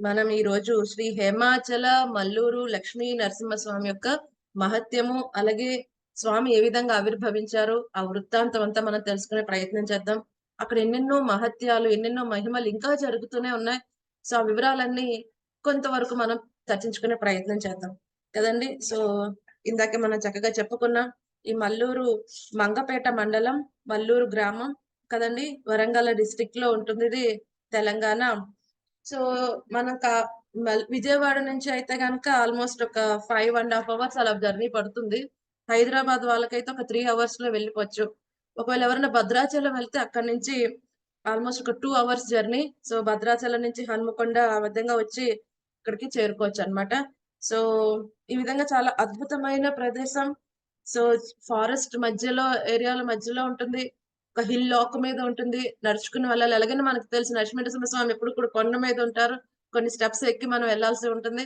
మనం ఈ రోజు శ్రీ హేమాచల మల్లూరు లక్ష్మీ నరసింహస్వామి యొక్క మహత్యము అలాగే స్వామి ఏ విధంగా ఆవిర్భవించారు ఆ వృత్తాంతం అంతా మనం తెలుసుకునే ప్రయత్నం చేద్దాం. అక్కడ ఎన్నెన్నో మహత్యాలు ఎన్నెన్నో మహిమలు ఇంకా జరుగుతూనే ఉన్నాయి. సో ఆ వివరాలన్నీ కొంతవరకు మనం చర్చించుకునే ప్రయత్నం చేద్దాం. కదండి? సో ఇందాక మనం చక్కగా చెప్పుకున్నాం ఈ మల్లూరు మంగపేట మండలం మల్లూరు గ్రామం కదండి? వరంగల్ డిస్ట్రిక్ట్లో ఉంటుంది ఇది తెలంగాణ. సో మనం విజయవాడ నుంచి అయితే కనుక ఆల్మోస్ట్ ఒక ఫైవ్ అండ్ హాఫ్ అవర్స్ అలా జర్నీ పడుతుంది. హైదరాబాద్ వాళ్ళకైతే ఒక త్రీ అవర్స్లో వెళ్ళిపోవచ్చు. ఒకవేళ ఎవరైనా భద్రాచలం వెళ్తే అక్కడ నుంచి ఆల్మోస్ట్ ఒక two hours journey. So Bhadrachalam నుంచి హన్మకొండ ఆ విధంగా వచ్చి ఇక్కడికి చేరుకోవచ్చు అన్నమాట. సో ఈ విధంగా చాలా అద్భుతమైన ప్రదేశం. సో ఫారెస్ట్ మధ్యలో ఏరియాల మధ్యలో ఉంటుంది. ఒక హిల్ లోక మీద ఉంటుంది. నడుచుకుని వెళ్ళాలి అలాగని మనకు తెలుసు. నరసింహ స్వామి ఎప్పుడు కూడా కొండ మీద ఉంటారు. కొన్ని స్టెప్స్ ఎక్కి మనం వెళ్ళాల్సి ఉంటుంది.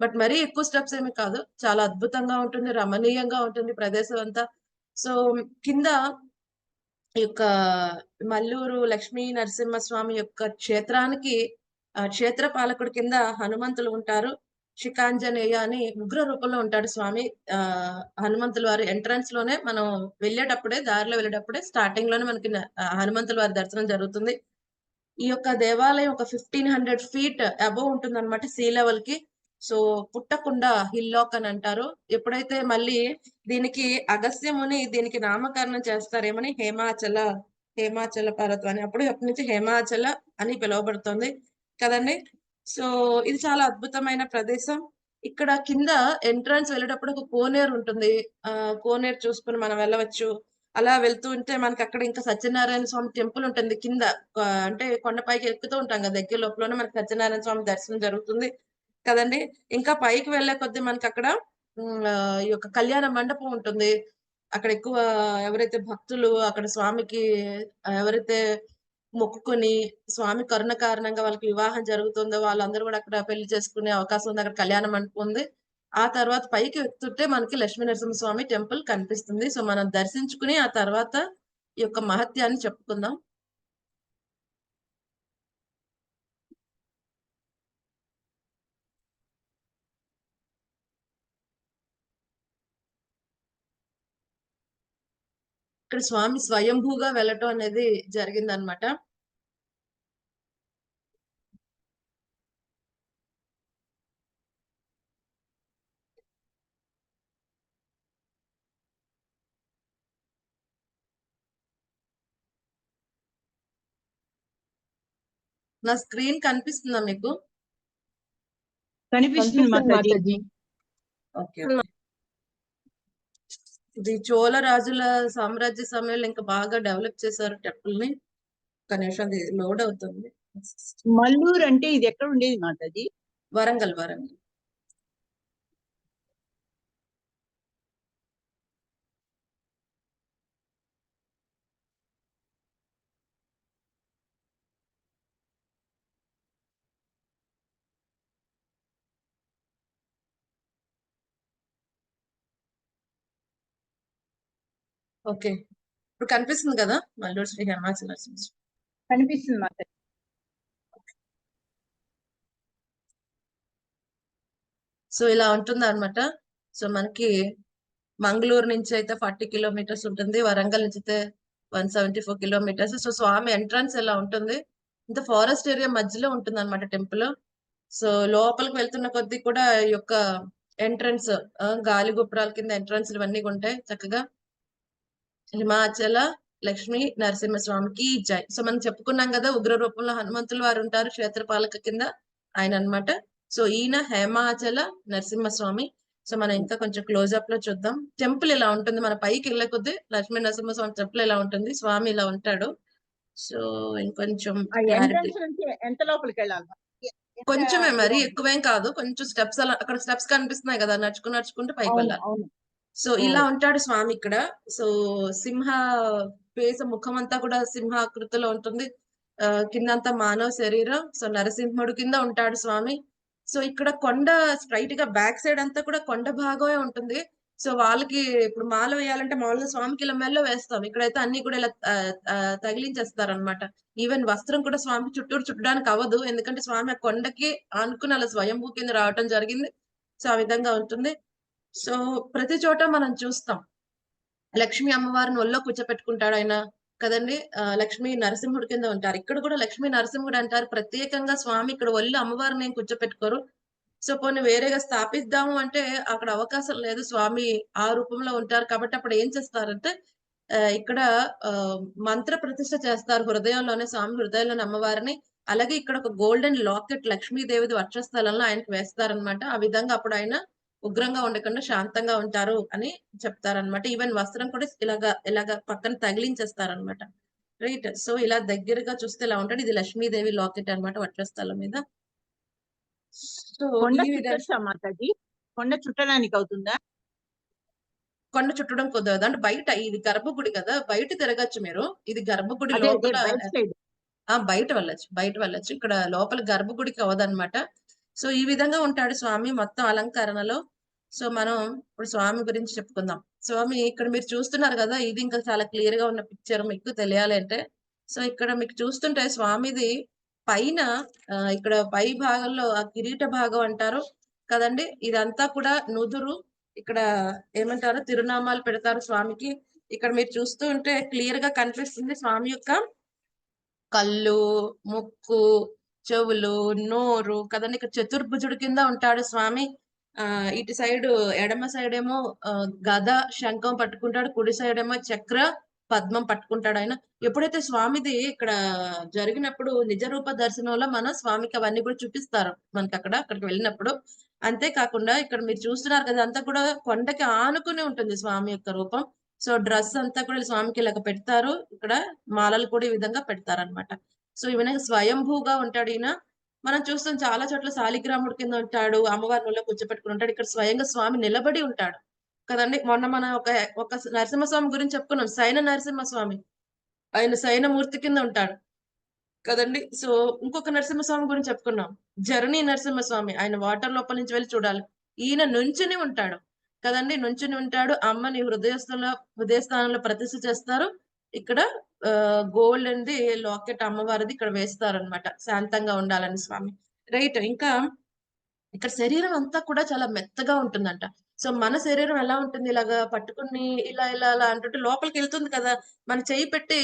బట్ మరీ ఎక్కువ స్టెప్స్ ఏమి కాదు. చాలా అద్భుతంగా ఉంటుంది. రమణీయంగా ఉంటుంది ప్రదేశం అంతా. సో కింద ఈ యొక్క మల్లూరు లక్ష్మీ నరసింహస్వామి యొక్క క్షేత్రానికి ఆ, క్షేత్ర పాలకుడి కింద హనుమంతులు ఉంటారు. శిఖాంజనేయ అని ఉగ్ర రూపంలో ఉంటాడు స్వామి. ఆ హనుమంతుల వారి ఎంట్రన్స్లోనే మనం వెళ్ళేటప్పుడే దారిలో వెళ్ళేటప్పుడే స్టార్టింగ్లోనే మనకి హనుమంతుల వారి దర్శనం జరుగుతుంది. ఈ యొక్క దేవాలయం ఒక ఫిఫ్టీన్ హండ్రెడ్ ఫీట్ అబోవ్ ఉంటుంది అనమాట సీ లెవెల్కి. సో పుట్టకుండా హిల్లాక్ అని అంటారు. ఎప్పుడైతే మళ్ళీ దీనికి అగస్త్యముని దీనికి నామకరణం చేస్తారేమని హేమాచల హేమాచల పర్వతం అని అప్పుడు అప్పటి నుంచి హేమాచల అని పిలువబడుతుంది. కదండి? సో ఇది చాలా అద్భుతమైన ప్రదేశం. ఇక్కడ కింద ఎంట్రన్స్ వెళ్ళేటప్పుడు ఒక కోనేరు ఉంటుంది. ఆ కోనేరు చూసుకుని మనం వెళ్ళవచ్చు. అలా వెళ్తూ ఉంటే మనకి అక్కడ ఇంకా సత్యనారాయణ స్వామి టెంపుల్ ఉంటుంది కింద. అంటే కొండపైకి ఎక్కుతూ ఉంటాం కదా దగ్గర లోపలనే మనకి సత్యనారాయణ స్వామి దర్శనం జరుగుతుంది కదండి. ఇంకా పైకి వెళ్ళే కొద్దీ మనకి అక్కడ ఈ యొక్క కళ్యాణ మండపం ఉంటుంది. అక్కడ ఎక్కువ ఎవరైతే భక్తులు అక్కడ స్వామికి ఎవరైతే మొక్కుకొని స్వామి కరుణ కారణంగా వాళ్ళకి వివాహం జరుగుతుందో వాళ్ళందరూ కూడా అక్కడ పెళ్ళి చేసుకునే అవకాశం ఉంది అక్కడ కళ్యాణ మండపం ఉంది. ఆ తర్వాత పైకి ఎక్కుతుంటే మనకి లక్ష్మీ నరసింహ స్వామి టెంపుల్ కనిపిస్తుంది. సో మనం దర్శించుకుని ఆ తర్వాత ఈ యొక్క మహత్యాన్ని చెప్పుకుందాం. ఇక్కడ స్వామి స్వయంభూగా వెళ్ళటం అనేది జరిగిందనమాట నా స్క్రీన్ కనిపిస్తుందా మీకు? కనిపిస్తుంది ఓకే. ఇది చోళ రాజుల సామ్రాజ్య సమయంలో ఇంకా బాగా డెవలప్ చేశారు టెంపుల్ని. నిమిషం అది లోడ్ అవుతుంది. మల్లూరు అంటే ఇది ఎక్కడ ఉండేది మాతాజీ? వరంగల్ వరంగల్. ఓకే. ఇప్పుడు కనిపిస్తుంది కదా? మల్లూరు శ్రీ హేమాచల నరసింహ. కనిపిస్తుంది మాతాజీ సో ఇలా ఉంటుంది అనమాట సో మనకి మంగళూరు నుంచి అయితే ఫార్టీ కిలోమీటర్స్ ఉంటుంది. వరంగల్ నుంచి అయితే one seventy four kilometres. So స్వామి ఎంట్రన్స్ ఎలా ఉంటుంది? ఇంత ఫారెస్ట్ ఏరియా మధ్యలో ఉంటుంది అనమాట టెంపుల్. సో లోపలికి వెళ్తున్న కొద్దీ కూడా ఈ యొక్క ఎంట్రన్స్ గాలి గుప్రాల కింద ఎంట్రన్స్ ఇవన్నీ ఉంటాయి చక్కగా. హిమాచల లక్ష్మీ నరసింహస్వామికి జై. సో మనం చెప్పుకున్నాం కదా ఉగ్ర రూపంలో హనుమంతులు వారు ఉంటారు క్షేత్రపాలక కింద ఆయన అన్నమాట. సో ఈయన హేమాచల నరసింహస్వామి. సో మనం ఇంకా కొంచెం క్లోజ్ అప్లో చూద్దాం. టెంపుల్ ఇలా ఉంటుంది? మన పైకి వెళ్ళే కొద్దీ లక్ష్మీ నరసింహస్వామి టెంపుల్ ఇలా ఉంటుంది? స్వామి ఇలా ఉంటాడు. సో ఇంకొంచెం ఎంత లోపలికి వెళ్ళాలి? కొంచెమే మరి? ఎక్కువేం కాదు. కొంచెం స్టెప్స్ అలా అక్కడ స్టెప్స్ కనిపిస్తున్నాయి కదా నడుచుకుని నడుచుకుంటూ పైకి వెళ్ళాలి. సో ఇలా ఉంటాడు స్వామి ఇక్కడ. సో సింహ పేస ముఖం అంతా కూడా సింహాకృతిలో ఉంటుంది. ఆ, కిందంతా మానవ శరీరం. సో నరసింహుడు కింద ఉంటాడు స్వామి. సో ఇక్కడ కొండ స్ట్రైట్గా బ్యాక్ సైడ్ అంతా కూడా కొండ భాగమే ఉంటుంది. సో వాళ్ళకి ఇప్పుడు మాల వేయాలంటే మామూలుగా స్వామికి ఇలా మెల్ల వేస్తాం. ఇక్కడైతే అన్ని కూడా ఇలా తగిలించేస్తారు అనమాట ఈవెన్ వస్త్రం కూడా స్వామికి చుట్టూరు చుట్టడానికి అవ్వదు. ఎందుకంటే స్వామి ఆ కొండకి ఆనుకుని అలా స్వయంభూ కింద రావటం జరిగింది. సో ఆ విధంగా ఉంటుంది. సో ప్రతి చోట మనం చూస్తాం. లక్ష్మీ అమ్మవారిని ఒళ్ళో కూర్చోపెట్టుకుంటాడు ఆయన కదండి? లక్ష్మీ నరసింహుడి కింద ఉంటారు. ఇక్కడ కూడా లక్ష్మీ నరసింహుడు అంటారు. ప్రత్యేకంగా స్వామి ఇక్కడ ఒళ్ళు అమ్మవారిని కూర్చోపెట్టుకోరు. సో కొన్ని వేరేగా స్థాపిద్దాము అంటే అక్కడ అవకాశం లేదు. స్వామి ఆ రూపంలో ఉంటారు కాబట్టి అప్పుడు ఏం చేస్తారంటే ఇక్కడ ఆ, మంత్ర ప్రతిష్ట చేస్తారు హృదయంలోనే స్వామి హృదయంలోని అమ్మవారిని. అలాగే ఇక్కడ ఒక గోల్డెన్ లాకెట్ లక్ష్మీదేవిది వక్షస్థలంలో ఆయనకు వేస్తారనమాట ఆ విధంగా అప్పుడు ఆయన ఉగ్రంగా ఉండకుండా శాంతంగా ఉంటారు అని చెప్తారనమాట ఈవెన్ వస్త్రం కూడా ఇలాగా ఇలాగ పక్కన తగిలించేస్తారనమాట రైట్ సో ఇలా దగ్గరగా చూస్తే ఇలా ఉంటాడు. ఇది లక్ష్మీదేవి లాకెట్ అన్నమాట వక్షస్థలం మీద. సో కొండ మాతాజీ? చుట్టడానికి అవుతుందా? కొండ చుట్టడం కుదరదు. అంటే బయట ఇది గర్భగుడి కదా బయట తిరగచ్చు మీరు. ఇది గర్భగుడి లోపల బయట సైడ్ ఆ బయట వెళ్ళొచ్చు బయట వెళ్ళొచ్చు. ఇక్కడ లోపల గర్భగుడికి అవదన్నమాట సో ఈ విధంగా ఉంటాడు స్వామి మొత్తం అలంకరణలో. సో మనం ఇప్పుడు స్వామి గురించి చెప్పుకుందాం. స్వామి ఇక్కడ మీరు చూస్తున్నారు కదా ఇది ఇంకా చాలా క్లియర్గా ఉన్న పిక్చర్ మీకు తెలియాలి అంటే. సో ఇక్కడ మీకు చూస్తుంటే స్వామిది పైన ఇక్కడ పై భాగంలో ఆ కిరీట భాగం అంటారు కదండి. ఇదంతా కూడా నుదురు ఇక్కడ ఏమంటారు తిరునామాలు పెడతారు స్వామికి. ఇక్కడ మీరు చూస్తూ ఉంటే క్లియర్గా కనిపిస్తుంది స్వామి యొక్క కళ్ళు ముక్కు చెవులు నోరు కదండి. ఇక్కడ చతుర్భుజుడి కింద ఉంటాడు స్వామి. ఇటు సైడ్ ఎడమ సైడ్ ఏమో గద శంఖం పట్టుకుంటాడు కుడి సైడ్ ఏమో చక్ర పద్మం పట్టుకుంటాడు ఆయన. ఎప్పుడైతే స్వామిది ఇక్కడ జరిగినప్పుడు నిజ రూప దర్శనంలో మన స్వామికి అవన్నీ కూడా చూపిస్తారు మనకి అక్కడ అక్కడికి వెళ్ళినప్పుడు. అంతేకాకుండా ఇక్కడ మీరు చూస్తున్నారు కదా అంతా కూడా కొండకి ఆనుకుని ఉంటుంది స్వామి యొక్క రూపం. సో డ్రెస్ అంతా కూడా స్వామికి ఇలాగ పెడతారు. ఇక్కడ మాలలు కూడా ఈ విధంగా పెడతారు అనమాట సో ఈయన స్వయంభూగా ఉంటాడు ఈయన. మనం చూస్తాం చాలా చోట్ల శాలిగ్రాముడు కింద ఉంటాడు అమ్మవారి వల్ల కూర్చోపెట్టుకుని ఉంటాడు ఇక్కడ స్వయంగా స్వామి నిలబడి ఉంటాడు. కదండి? మొన్న మనం ఒక ఒక నరసింహస్వామి గురించి చెప్పుకున్నాం సైన నరసింహస్వామి. ఆయన సైనమూర్తి కింద ఉంటాడు. కదండి? సో ఇంకొక నరసింహస్వామి గురించి చెప్పుకున్నాం. జర్నీ నరసింహస్వామి ఆయన వాటర్ లోపల నుంచి వెళ్ళి చూడాలి. ఈయన నుంచుని ఉంటాడు. కదండి? నుంచుని ఉంటాడు. అమ్మని హృదయస్థంలో హృదయస్థానంలో ప్రతిష్ఠ చేస్తారు. ఇక్కడ గోల్డ్ అనేది లాకెట్ అమ్మవారిది ఇక్కడ వేస్తారనమాట శాంతంగా ఉండాలని స్వామి. రైట్ ఇంకా ఇక్కడ శరీరం అంతా కూడా చాలా మెత్తగా ఉంటుందంట. సో మన శరీరం ఎలా ఉంటుంది? ఇలాగా పట్టుకుని ఇలా ఇలా అలా అంటుంటే లోపలికి వెళ్తుంది కదా. మన చేయి పెట్టి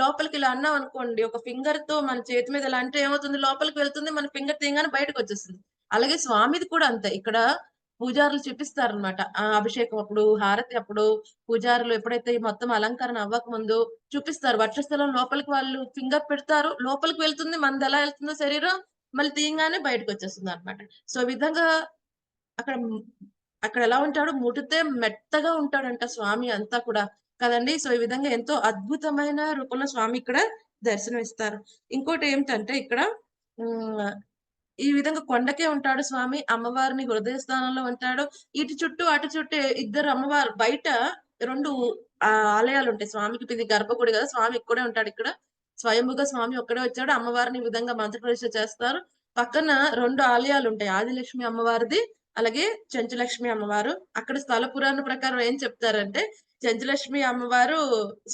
లోపలికి ఇలా అన్నాం అనుకోండి ఒక ఫింగర్తో మన చేతి మీద ఇలా అంటే ఏమవుతుంది? లోపలికి వెళ్తుంది మన ఫింగర్ తీయగానే బయటకు వచ్చేస్తుంది. అలాగే స్వామిది కూడా అంతే. ఇక్కడ పూజారులు చూపిస్తారనమాట ఆ అభిషేకం అప్పుడు హారతి అప్పుడు పూజారులు ఎప్పుడైతే మొత్తం అలంకరణ అవ్వక ముందు చూపిస్తారు. వక్షస్థలం లోపలికి వాళ్ళు ఫింగర్ పెడతారు. లోపలికి వెళ్తుంది. మనది ఎలా వెళ్తుందో శరీరం మళ్ళీ తీయంగానే బయటకు వచ్చేస్తుంది అనమాట సో ఈ విధంగా అక్కడ అక్కడ ఎలా ఉంటాడు ముటితే మెత్తగా ఉంటాడంట స్వామి అంతా కూడా కదండి. సో ఈ విధంగా ఎంతో అద్భుతమైన రూపంలో స్వామి ఇక్కడ దర్శనం ఇస్తారు ఇంకోటి ఏమిటంటే ఇక్కడ ఈ విధంగా కొండకే ఉంటాడు స్వామి. అమ్మవారిని హృదయ స్థానంలో ఉంటాడు. ఇటు చుట్టూ అటు చుట్టూ ఇద్దరు అమ్మవారు బయట రెండు ఆ, ఆలయాలు ఉంటాయి స్వామికి. ఇది గర్భగుడి కదా స్వామి ఇక్కడే ఉంటాడు ఇక్కడ. స్వయంభుగా స్వామి ఒక్కడే వచ్చాడు. అమ్మవారిని ఈ విధంగా మంత్రప్రతిష్ఠ చేస్తారు. పక్కన రెండు ఆలయాలు ఉంటాయి. ఆదిలక్ష్మి అమ్మవారిది అలాగే చెంచులక్ష్మి అమ్మవారు. అక్కడ స్థల పురాణ ప్రకారం ఏం చెప్తారంటే చెంచులక్ష్మి అమ్మవారు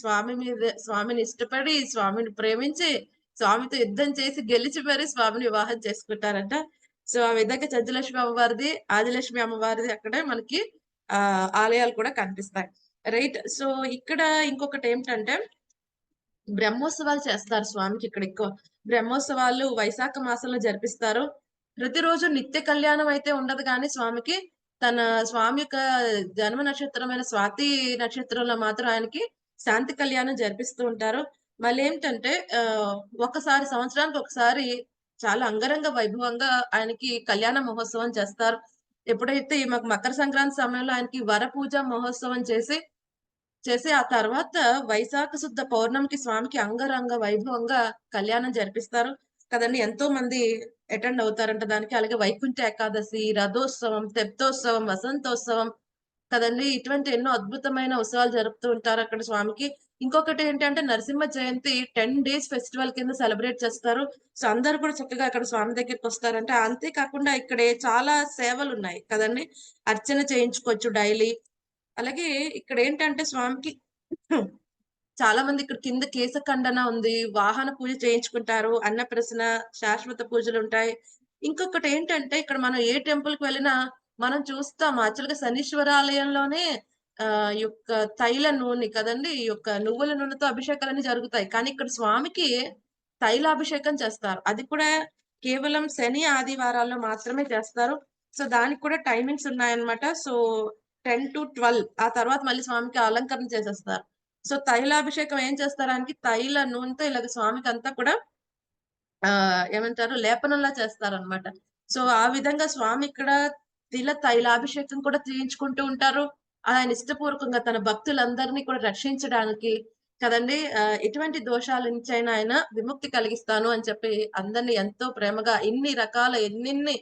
స్వామి మీద స్వామిని ఇష్టపడి స్వామిని ప్రేమించి స్వామితో యుద్ధం చేసి గెలిచి మరి స్వామిని వివాహం చేసుకుంటారంట. సో ఆ విధంగా చెంచులక్ష్మి అమ్మవారిది ఆదిలక్ష్మి అమ్మవారిది అక్కడే మనకి ఆ ఆలయాలు కూడా కనిపిస్తాయి. రైట్ సో ఇక్కడ ఇంకొకటి ఏంటంటే బ్రహ్మోత్సవాలు చేస్తారు స్వామికి ఇక్కడ ఎక్కువ. బ్రహ్మోత్సవాలు వైశాఖ మాసంలో జరిపిస్తారు. ప్రతిరోజు నిత్య కళ్యాణం అయితే ఉండదు కానీ స్వామికి తన స్వామి యొక్క జన్మ నక్షత్రమైన స్వాతి నక్షత్రంలో మాత్రం ఆయనకి శాంతి కళ్యాణం జరిపిస్తూ ఉంటారు. మళ్ళీ ఏమిటంటే ఆ ఒకసారి సంవత్సరానికి ఒకసారి చాలా అంగరంగ వైభవంగా ఆయనకి కళ్యాణ మహోత్సవం చేస్తారు. ఎప్పుడైతే మాకు మకర సంక్రాంతి సమయంలో ఆయనకి వర పూజ మహోత్సవం చేసి చేసి ఆ తర్వాత వైశాఖ శుద్ధ పౌర్ణమికి స్వామికి అంగరంగ వైభవంగా కళ్యాణం జరిపిస్తారు. కదండి ఎంతో మంది అటెండ్ అవుతారంట దానికి. అలాగే వైకుంఠ ఏకాదశి రథోత్సవం తెప్తోత్సవం వసంతోత్సవం. కదండి ఇటువంటి ఎన్నో అద్భుతమైన ఉత్సవాలు జరుపుతూ ఉంటారు అక్కడ స్వామికి. ఇంకొకటి ఏంటంటే Narasimha Jayanti ten days festival కింద సెలబ్రేట్ చేస్తారు సో అందరు కూడా చక్కగా అక్కడ స్వామి దగ్గరికి వస్తారంటే అంతేకాకుండా ఇక్కడ చాలా సేవలు ఉన్నాయి కదండి అర్చన చేయించుకోవచ్చు డైలీ అలాగే ఇక్కడ ఏంటంటే స్వామికి చాలా మంది ఇక్కడ కింద కేశఖండన ఉంది. వాహన పూజ చేయించుకుంటారు. అన్నప్రసన, శాశ్వత పూజలు ఉంటాయి ఇంకొకటి ఏంటంటే ఇక్కడ మనం ఏ టెంపుల్‌కి వెళ్ళినా మనం చూస్తాం యాక్చువల్‌గా శనీశ్వర ఆలయంలోనే యొక్క తైల నూనె కదండి ఈ యొక్క నువ్వుల నూనెతో అభిషేకాలన్నీ జరుగుతాయి. కానీ ఇక్కడ స్వామికి తైలాభిషేకం చేస్తారు. అది కూడా కేవలం శని, ఆదివారాల్లో మాత్రమే చేస్తారు. సో, దానికి కూడా టైమింగ్స్ ఉన్నాయన్నమాట. సో, 10-12 ఆ తర్వాత మళ్ళీ స్వామికి అలంకరణ చేసేస్తారు. సో, తైలాభిషేకం ఏం చేస్తారానికి తైల నూనెతో ఇలాగ స్వామికంతా కూడా ఆ ఏమంటారు లేపనంలా చేస్తారనమాట. సో, ఆ విధంగా స్వామి ఇక్కడ తిల తైలాభిషేకం కూడా చేయించుకుంటూ ఉంటారు. ఆయన ఇష్టపూర్వకంగా తన భక్తులందరినీ కూడా రక్షించడానికి కదండి ఎటువంటి దోషాల నుంచైనా ఆయన విముక్తి కలిగిస్తాను అని చెప్పి అందరిని ఎంతో ప్రేమగా ఇన్ని రకాల ఎన్నిన్ని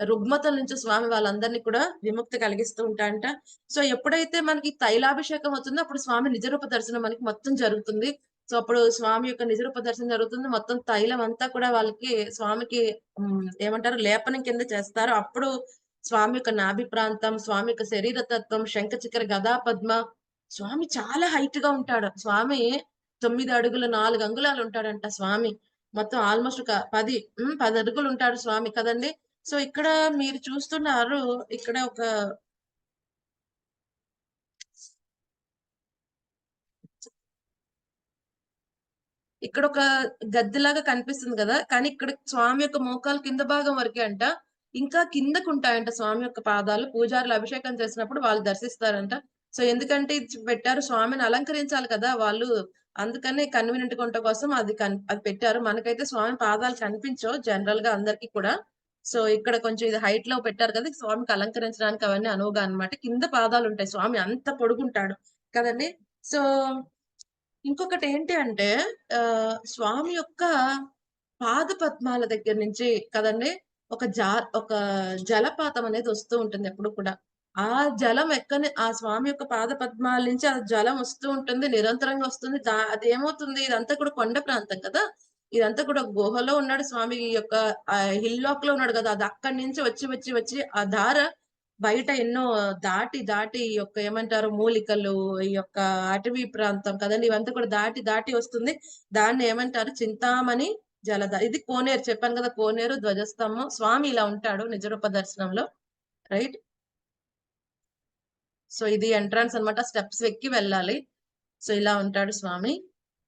రుగ్మతల నుంచి స్వామి వాళ్ళందరినీ కూడా విముక్తి కలిగిస్తూ ఉంటాయంట సో, ఎప్పుడైతే మనకి తైలాభిషేకం అవుతుందో అప్పుడు స్వామి నిజరూప దర్శనం మనకి మొత్తం జరుగుతుంది. సో, అప్పుడు స్వామి యొక్క నిజరూప దర్శనం జరుగుతుంది. మొత్తం తైలం అంతా కూడా వాళ్ళకి స్వామికి ఏమంటారు లేపనం కింద చేస్తారు. అప్పుడు స్వామి యొక్క నాభి ప్రాంతం, స్వామి యొక్క శరీర తత్వం, శంఖ చక్ర గదా పద్మ స్వామి చాలా హైట్గా ఉంటాడు. స్వామి తొమ్మిది అడుగుల నాలుగు అంగుళాలు ఉంటాడంట స్వామి. మొత్తం ఆల్‌మోస్ట్ ఒక పది పది అడుగులు ఉంటాడు స్వామి కదండి సో, ఇక్కడ మీరు చూస్తున్నారు ఇక్కడ ఒక ఇక్కడ ఒక గద్దెలాగా కనిపిస్తుంది కదా కానీ ఇక్కడ స్వామి యొక్క మోకాలు కింద భాగం వరకే అంట. ఇంకా కిందకు ఉంటాయంట స్వామి యొక్క పాదాలు. పూజారులు అభిషేకం చేసినప్పుడు వాళ్ళు దర్శిస్తారంట. సో, ఎందుకంటే ఇది పెట్టారు స్వామిని అలంకరించాలి కదా! వాళ్ళు అందుకనే కన్వీనియంట్ కొంట కోసం అది కన్ అది పెట్టారు. మనకైతే స్వామి పాదాలు కనిపించవు జనరల్గా అందరికి కూడా. సో, ఇక్కడ కొంచెం ఇది హైట్లో పెట్టారు కదా! స్వామికి అలంకరించడానికి అవన్నీ అనువుగా అన్నమాట. కింద పాదాలు ఉంటాయి స్వామి అంత పొడుగుంటాడు కదండి సో, ఇంకొకటి ఏంటి అంటే ఆ స్వామి యొక్క పాద పద్మాల దగ్గర నుంచి కదండి ఒక జా ఒక జలపాతం అనేది వస్తూ ఉంటుంది ఎప్పుడు కూడా. ఆ జలం ఎక్కని ఆ స్వామి యొక్క పాద పద్మాల నుంచి ఆ జలం వస్తూ ఉంటుంది. నిరంతరంగా వస్తుంది. దా అదేమవుతుంది ఇదంతా కూడా కొండ ప్రాంతం కదా! ఇదంతా కూడా గుహలో ఉన్నాడు స్వామి ఈ యొక్క హిల్ హిల్ లాక్‌లో ఉన్నాడు కదా అది అక్కడి నుంచి వచ్చి, వచ్చి, వచ్చి ఆ ధార బయట ఎన్నో దాటి, దాటి ఈ యొక్క ఏమంటారు మూలికలు, ఈ యొక్క అటవీ ప్రాంతం కదండి ఇవంతా కూడా దాటి, దాటి వస్తుంది. దాన్ని ఏమంటారు చింతామణి జలధ. ఇది కోనేరు చెప్పాను కదా కోనేరు, ధ్వజస్తంభం. స్వామి ఇలా ఉంటాడు నిజరూప దర్శనంలో. రైట్. సో, ఇది ఎంట్రన్స్ అన్నమాట. స్టెప్స్ ఎక్కి వెళ్ళాలి. సో, ఇలా ఉంటాడు స్వామి.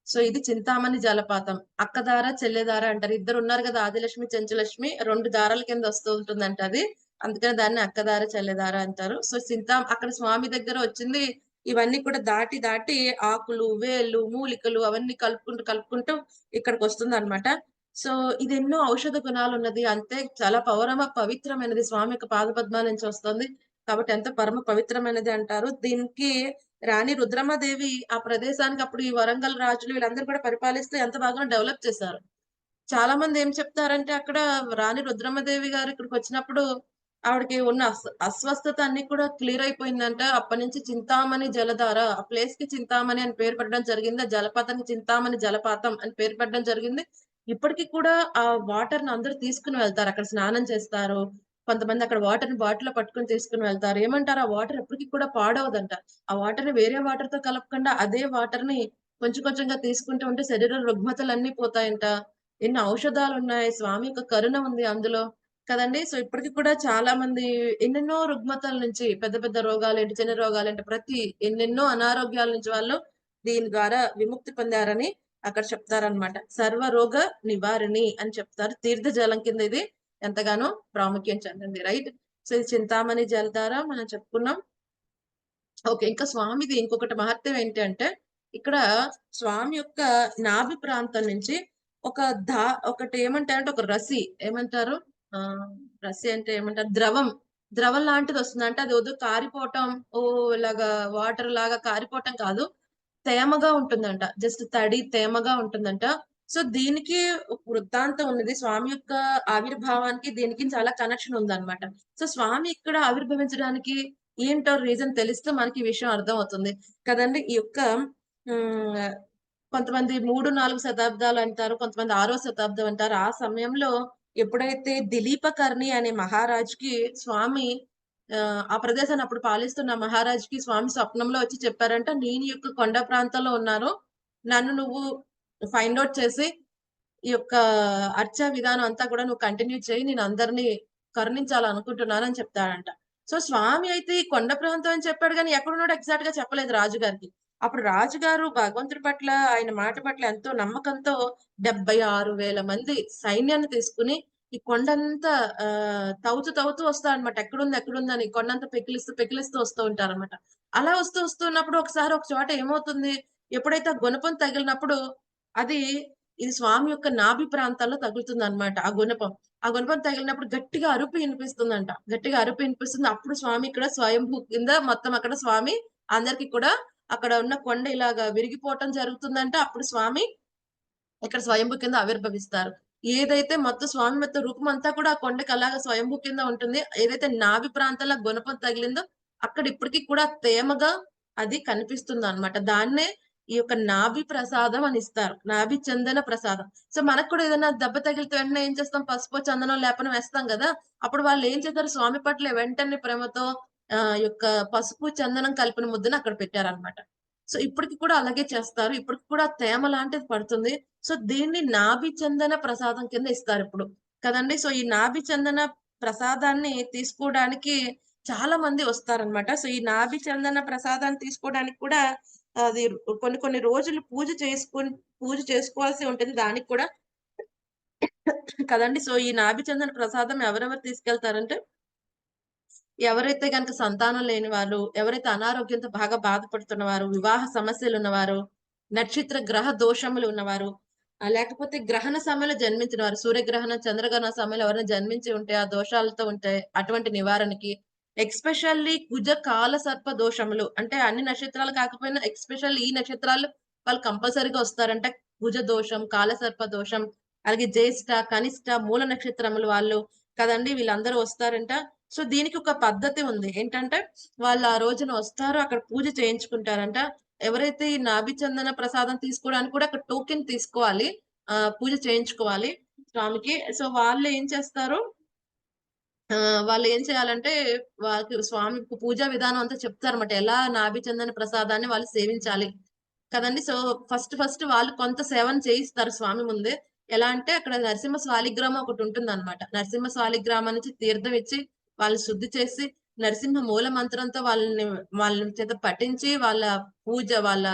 సో, ఇది చింతామణి జలపాతం. అక్కదార, చెల్లెదార అంటారు. ఇద్దరు ఉన్నారు కదా ఆదిలక్ష్మి, చెంచులక్ష్మి రెండు దారాల కింద వస్తూ ఉంటుందంట అది. అందుకని దాన్ని అక్కదార, చెల్లెదార అంటారు. సో, చింతా అక్కడ స్వామి దగ్గర వచ్చింది ఇవన్నీ కూడా దాటి, దాటి ఆకులు, వేళ్ళు, మూలికలు అవన్నీ కలుపుకుంటూ, కలుపుకుంటూ ఇక్కడికి వస్తుందన్నమాట సో, ఇది ఎన్నో ఔషధ గుణాలున్నది. అంతే చాలా పౌరమ పవిత్రమైనది. స్వామి యొక్క పాదపద్మాల నుంచి వస్తుంది. కాబట్టి ఎంత పరమ పవిత్రమైనది అంటారు. దీనికి రాణి రుద్రమదేవి ఆ ప్రదేశానికి అప్పుడు ఈ వరంగల్ రాజులు వీళ్ళందరూ కూడా పరిపాలిస్తూ ఎంత బాగా డెవలప్ చేశారు. చాలా మంది ఏం చెప్తారంటే అక్కడ రాణి రుద్రమదేవి గారు ఇక్కడికొచ్చినప్పుడు ఆవిడకి ఉన్న అస్వస్థత అన్ని కూడా క్లియర్ అయిపోయిందంట. అప్పటినుంచి చింతామణి జలధార ఆ ప్లేస్కి చింతామణి అని పేరు పెట్టడం జరిగింది. జలపాతానికి చింతామణి జలపాతం అని పేరు పెట్టడం జరిగింది. ఇప్పటికి కూడా ఆ వాటర్ని అందరు తీసుకుని వెళ్తారు. అక్కడ స్నానం చేస్తారు. కొంతమంది అక్కడ వాటర్ని బాటిల్లో పట్టుకొని తీసుకుని వెళ్తారు. ఏమంటారు ఆ వాటర్ ఎప్పటికీ కూడా పాడవదంట. ఆ వాటర్ని వేరే వాటర్తో కలపకుండా అదే వాటర్ని కొంచెం కొంచెంగా తీసుకుంటూ ఉంటే శరీర రుగ్మతలు అన్ని పోతాయంట. ఎన్ని ఔషధాలు ఉన్నాయి స్వామి యొక్క కరుణ ఉంది అందులో. కదండి సో, ఇప్పటికి కూడా చాలా మంది ఎన్నెన్నో రుగ్మతల నుంచి పెద్ద పెద్ద రోగాలేంటి, చిన్న రోగాలేంటి ప్రతి ఎన్నెన్నో అనారోగ్యాల నుంచి వాళ్ళు దీని ద్వారా విముక్తి పొందారని అక్కడ చెప్తారన్నమాట. సర్వరోగ నివారిణి అని చెప్తారు. తీర్థ జలం కింద ఇది ఎంతగానో ప్రాముఖ్యం చెందింది. రైట్. సో, ఇది చింతామణి జలధార మనం చెప్పుకున్నాం. ఓకే. ఇంకా స్వామిది ఇంకొకటి మహత్యం ఏంటి అంటే ఇక్కడ స్వామి యొక్క నాభి ప్రాంతం నుంచి ఒక దా ఒకటి ఏమంటారంటే ఒక రసి ఏమంటారు? రసి అంటే ఏమంటారు? ద్రవం. ద్రవం లాంటిదొస్తుంది. అంటే అది వద్దు కారిపోవటం ఓ ఇలాగా వాటర్ లాగా కారిపోవటం కాదు. తేమగా ఉంటుందంట. జస్ట్ తడి తేమగా ఉంటుందంట. సో, దీనికి వృత్తాంతం ఉన్నది. స్వామి యొక్క ఆవిర్భావానికి దీనికి చాలా కనెక్షన్ ఉందన్నమాట. సో, స్వామి ఇక్కడ ఆవిర్భవించడానికి ఏంటో రీజన్ తెలిస్తే మనకి విషయం అర్థం అవుతుంది కదండీ! ఈ యొక్క కొంతమంది 3, 4 శతాబ్దాలు అంటారు. కొంతమంది ఆరో శతాబ్దం అంటారు. ఆ సమయంలో ఎప్పుడైతే దిలీపకర్ణి అనే మహారాజ్కి స్వామి ఆ ప్రదేశాన్ని అప్పుడు పాలిస్తున్న మహారాజ్కి స్వామి స్వప్నంలో వచ్చి చెప్పారంట. "నేను యొక్క కొండ ప్రాంతంలో ఉన్నాను. నన్ను నువ్వు ఫైండ్ అవుట్ చేసి ఈ యొక్క అర్చా విధానం అంతా కూడా నువ్వు కంటిన్యూ చేయి నేను అందరిని కరుణించాలనుకుంటున్నాను" అని చెప్తాడంట. సో, స్వామి అయితే ఈ కొండ ప్రాంతం అని చెప్పాడు కానీ ఎక్కడున్నాడు ఎగ్జాక్ట్గా చెప్పలేదు రాజుగారికి. అప్పుడు రాజుగారు భగవంతుడి పట్ల, ఆయన మాట పట్ల ఎంతో నమ్మకంతో 76,000 మంది సైన్యాన్ని తీసుకొని ఈ కొండంతా ఆహ్, తవ్వుతూ, తవ్వుతూ వస్తారనమాట. ఎక్కడుంది, ఎక్కడుందని కొండంతా పెకిలిస్తూ, పెకిలిస్తూ వస్తూ ఉంటారనమాట. అలా వస్తూ, వస్తున్నప్పుడు ఒకసారి ఒక చోట ఏమవుతుంది, ఎప్పుడైతే ఆ గుణపం తగిలినప్పుడు అది ఇది స్వామి యొక్క నాభి ప్రాంతాల్లో తగులుతుంది అనమాట ఆ గుణపం. ఆ గుణపం తగిలినప్పుడు గట్టిగా అరుపు ఇనిపిస్తుందంట. గట్టిగా అరుపు వినిపిస్తుంది అప్పుడు స్వామి ఇక్కడ స్వయంభూ కింద మొత్తం అక్కడ స్వామి అందరికి కూడా అక్కడ ఉన్న కొండ ఇలాగా విరిగిపోవటం జరుగుతుందంటే అప్పుడు స్వామి ఇక్కడ స్వయంభూ కింద ఆవిర్భవిస్తారు. ఏదైతే మొత్తం స్వామి మొత్తం రూపం అంతా కూడా ఆ కొండకి అలాగా స్వయంభూ కింద ఉంటుంది. ఏదైతే నాభి ప్రాంతంలో గుణపం తగిలిందో అక్కడ ఇప్పటికి కూడా తేమగా అది కనిపిస్తుంది అనమాట దాన్నే ఈ యొక్క నాభి ప్రసాదం అని ఇస్తారు. నాభి చందన ప్రసాదం. సో, మనకు కూడా ఏదైనా దెబ్బ తగిలితే వెంటనే ఏం చేస్తాం? పసుపు చందనం, లేపనం వేస్తాం కదా అప్పుడు వాళ్ళు ఏం చేస్తారు స్వామి పట్ల వెంటనే ప్రేమతో యొక్క పసుపు, చందనం కలిపిన ముద్దను అక్కడ పెట్టారన్నమాట. సో, ఇప్పటికి కూడా అలాగే చేస్తారు. ఇప్పటికి కూడా తేమ లాంటిది పడుతుంది. సో, దీన్ని నాభి చందన ప్రసాదం కింద ఇస్తారు ఇప్పుడు కదండి సో, ఈ నాభి చందన ప్రసాదాన్ని తీసుకోవడానికి చాలా మంది వస్తారనమాట. సో, ఈ నాభి చందన ప్రసాదాన్ని తీసుకోవడానికి కూడా అది కొన్ని, కొన్ని రోజులు పూజ చేసుకుని పూజ చేసుకోవాల్సి ఉంటుంది. దానికి కూడా కదండి సో, ఈ నాభి చందన ప్రసాదం ఎవరెవరు తీసుకెళ్తారంటే ఎవరైతే గనక సంతానం లేని వాళ్ళు, ఎవరైతే అనారోగ్యంతో బాగా బాధపడుతున్నవారు, వివాహ సమస్యలు ఉన్నవారు నక్షత్ర గ్రహ దోషములు ఉన్నవారు, లేకపోతే గ్రహణ సమయంలో జన్మించిన వారు, సూర్యగ్రహణం, చంద్రగ్రహణ సమయంలో ఎవరైనా జన్మించి ఉంటే, ఆ దోషాలతో ఉంటే అటువంటి నివారణకి, ఎక్స్‌పెషల్లీ కుజ కాల సర్ప దోషములు అంటే అన్ని నక్షత్రాలు కాకపోయినా ఎక్స్‌పెషల్లీ ఈ నక్షత్రాలు వాళ్ళు కంపల్సరీగా వస్తారంట. కుజ దోషం, కాలసర్ప దోషం, అలాగే జ్యేష్ఠ, కనిష్ట, మూల నక్షత్రములు వాళ్ళు కదండీ! వీళ్ళందరూ వస్తారంట. సో, దీనికి ఒక పద్ధతి ఉంది. ఏంటంటే వాళ్ళు ఆ రోజున వస్తారు. అక్కడ పూజ చేయించుకుంటారంట. ఎవరైతే ఈ నాభిచందన ప్రసాదం తీసుకోవడానికి కూడా అక్కడ టోకెన్ తీసుకోవాలి. ఆ పూజ చేయించుకోవాలి స్వామికి. సో, వాళ్ళు ఏం చేస్తారు ఆ వాళ్ళు ఏం చేయాలంటే వాళ్ళకి స్వామి పూజా విధానం అంతా చెప్తారన్నమాట. ఎలా నాభిచందన ప్రసాదాన్ని వాళ్ళు సేవించాలి. కదండి సో, ఫస్ట్ ఫస్ట్ వాళ్ళు కొంత సేవను చేయిస్తారు స్వామి ముందే. ఎలా అంటే అక్కడ నరసింహ స్వాలిగ్రామం ఒకటి ఉంటుంది అనమాట నరసింహ స్వాలిగ్రామం నుంచి తీర్థం ఇచ్చి, వాళ్ళు శుద్ధి చేసి, నరసింహ మూల మంత్రంతో వాళ్ళని వాళ్ళ చేత పఠించి, వాళ్ళ పూజ, వాళ్ళ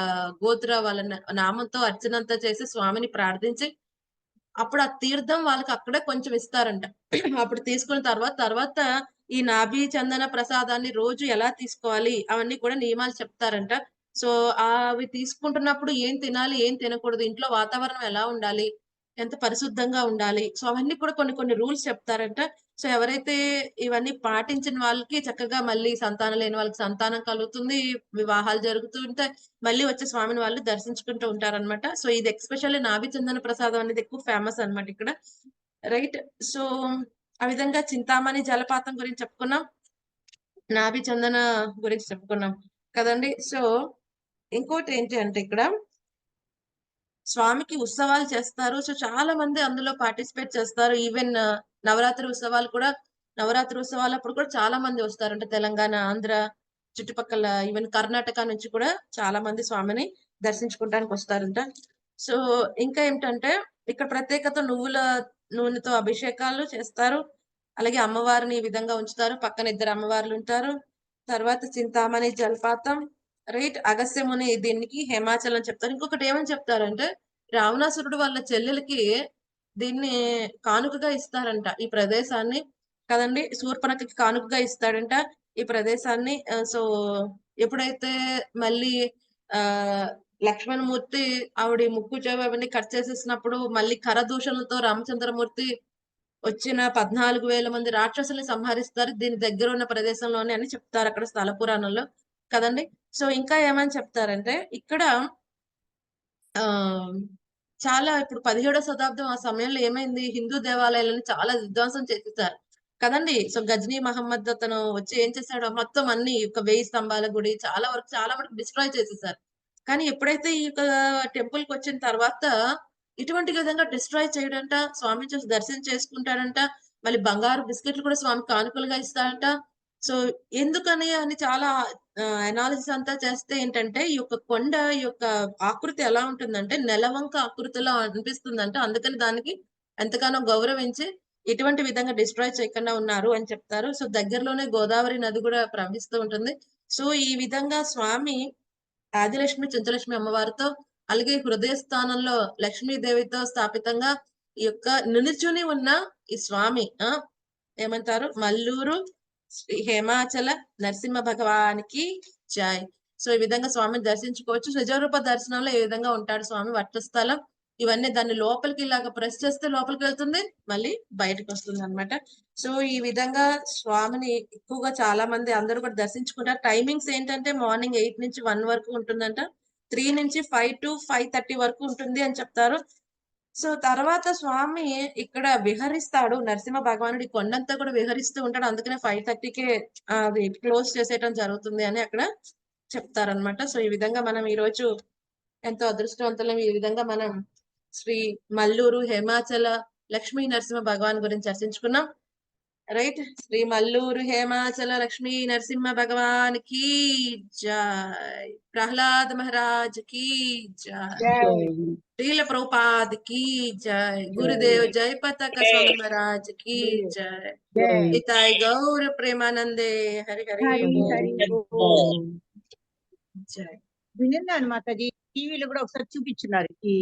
గోత్ర, వాళ్ళ నామంతో అర్చనంతా చేసి స్వామిని ప్రార్థించి, అప్పుడు ఆ తీర్థం వాళ్ళకి అక్కడే కొంచెం ఇస్తారంట. అప్పుడు తీసుకున్న తర్వాత, తర్వాత ఈ నాభి చందన ప్రసాదాన్ని రోజు ఎలా తీసుకోవాలి అవన్నీ కూడా నియమాలు చెప్తారంట. సో, అవి తీసుకుంటున్నప్పుడు ఏం తినాలి, ఏం తినకూడదు, ఇంట్లో వాతావరణం ఎలా ఉండాలి, ఎంత పరిశుద్ధంగా ఉండాలి. సో, అవన్నీ కూడా కొన్ని కొన్ని రూల్స్ చెప్తారంట. సో, ఎవరైతే ఇవన్నీ పాటించిన వాళ్ళకి చక్కగా మళ్ళీ సంతానం లేని వాళ్ళకి సంతానం కలుగుతుంది. వివాహాలు జరుగుతూ ఉంటాయి. మళ్ళీ వచ్చే స్వామిని వాళ్ళు దర్శించుకుంటూ ఉంటారనమాట. సో, ఇది ఎక్స్‌పెషల్లీ నాభి చందన ప్రసాదం అనేది ఎక్కువ ఫేమస్ అన్నమాట ఇక్కడ. రైట్. సో, ఆ విధంగా చింతామణి జలపాతం గురించి చెప్పుకున్నాం. నాభి చందన గురించి చెప్పుకున్నాం కదండి సో, ఇంకోటి ఏంటి అంటే ఇక్కడ స్వామికి ఉత్సవాలు చేస్తారు. సో, చాలా మంది అందులో పార్టిసిపేట్ చేస్తారు. ఈవెన్ నవరాత్రి ఉత్సవాలు కూడా నవరాత్రి ఉత్సవాలు అప్పుడు కూడా చాలా మంది వస్తారంట. తెలంగాణ, ఆంధ్ర చుట్టుపక్కల ఈవెన్ కర్ణాటక నుంచి కూడా చాలా మంది స్వామిని దర్శించుకోవడానికి వస్తారంట. సో, ఇంకా ఏంటంటే ఇక్కడ ప్రత్యేకత నువ్వుల నూనెతో అభిషేకాలు చేస్తారు. అలాగే అమ్మవారిని ఈ విధంగా ఉంచుతారు. పక్కన ఇద్దరు అమ్మవార్లుంటారు. తర్వాత చింతామణి జలపాతం, రైట్. అగస్యముని దీనికి హిమాచల్ అని చెప్తారు. ఇంకొకటి ఏమని చెప్తారంటే రావణాసురుడు వాళ్ళ చెల్లెలకి దీన్ని కానుకగా ఇస్తారంట. ఈ ప్రదేశాన్ని కదండి శూర్పణకి కానుకగా ఇస్తాడంట ఈ ప్రదేశాన్ని. సో, ఎప్పుడైతే మళ్ళీ ఆ లక్ష్మణమూర్తి ఆవిడ ముక్కు, చెవి అవన్నీ కట్ చేసేసినప్పుడు మళ్ళీ కరదూషణలతో రామచంద్రమూర్తి వచ్చిన 14,000 మంది రాక్షసుల్ని సంహరిస్తారు. దీని దగ్గర ఉన్న ప్రదేశంలోనే అని చెప్తారు అక్కడ స్థల పురాణంలో. కదండి సో, ఇంకా ఏమని చెప్తారంటే ఇక్కడ ఆ చాలా ఇప్పుడు 17వ శతాబ్దం ఆ సమయంలో ఏమైంది హిందూ దేవాలయాలను చాలా విధ్వంసం చేసేసారు. కదండి సో, గజనీ మహమ్మద్ అతను వచ్చి ఏం చేసాడో మొత్తం అన్ని ఒక వెయ్యి స్తంభాల గుడి చాలా వరకు చాలా మటుకు డిస్ట్రాయ్ చేసేసారు. కానీ ఎప్పుడైతే ఈ యొక్క టెంపుల్‌కొచ్చిన తర్వాత ఇటువంటి విధంగా డిస్ట్రాయ్ చేయడంట, స్వామి చూసి దర్శనం చేసుకుంటాడంట. మళ్ళీ బంగారు బిస్కెట్‌లు కూడా స్వామికి కానుకలుగా ఇస్తాడంట. సో ఎందుకని అని చాలా అనాలిసిస్ అంతా చేస్తే ఏంటంటే ఈ యొక్క కొండ ఈ యొక్క ఆకృతి ఎలా ఉంటుందంటే నెలవంక ఆకృతిలో అనిపిస్తుందంటే. అందుకని దానికి ఎంతగానో గౌరవించి ఎటువంటి విధంగా డిస్ట్రాయ్ చేయకుండా ఉన్నారు అని చెప్తారు. సో దగ్గరలోనే గోదావరి నది కూడా ప్రవహిస్తూ ఉంటుంది. సో ఈ విధంగా స్వామి ఆదిలక్ష్మి చింతలక్ష్మి అమ్మవారితో అలాగే హృదయ స్థానంలో లక్ష్మీదేవితో స్థాపితంగా ఈ యొక్క నిలుచుని ఉన్న ఈ స్వామి ఆ ఏమంటారు? మల్లూరు శ్రీ హేమాచల నరసింహ భగవానికి జై. సో ఈ విధంగా స్వామిని దర్శించుకోవచ్చు. నిజరూప దర్శనంలో ఏ విధంగా ఉంటాడు స్వామి? వట్టస్థలం ఇవన్నీ దాన్ని లోపలికి ఇలాగ ప్రెస్ చేస్తే లోపలికి వెళ్తుంది మళ్ళీ బయటకు వస్తుంది అనమాట సో ఈ విధంగా స్వామిని ఎక్కువగా చాలా మంది అందరూ కూడా దర్శించుకుంటారు. టైమింగ్స్ ఏంటంటే మార్నింగ్ ఎయిట్ నుంచి వన్ వరకు ఉంటుందంట. త్రీ నుంచి ఫైవ్ టు ఫైవ్ థర్టీ వరకు ఉంటుంది అని చెప్తారు. సో తర్వాత స్వామి ఇక్కడ విహరిస్తాడు. నరసింహ భగవానుడి కొండంతా కూడా విహరిస్తూ ఉంటాడు. అందుకనే ఫైవ్ థర్టీకే అది క్లోజ్ చేసేయటం జరుగుతుంది అని అక్కడ చెప్తారనమాట సో ఈ విధంగా మనం ఈ రోజు ఎంతో అదృష్టవంతులం. ఈ విధంగా మనం శ్రీ మల్లూరు హిమాచల లక్ష్మీ నరసింహ భగవాన్ గురించి చర్చించుకున్నాం. రైట్ శ్రీ మల్లూరు హేమాచల లక్ష్మీ నరసింహ భగవాన్కి జై ప్రహ్లాద్ మహారాజ్కి జై శ్రీల ప్రభుపాద్కి జై గురుదేవ్ జై పతాక స్వామి మహారాజ్కి జై ఇతాయ్ గౌర ప్రేమానందే హరి హరి. జై విన్నాను మాతాజీ టీవీలో కూడా ఒకసారి చూపించున్నారు ఈ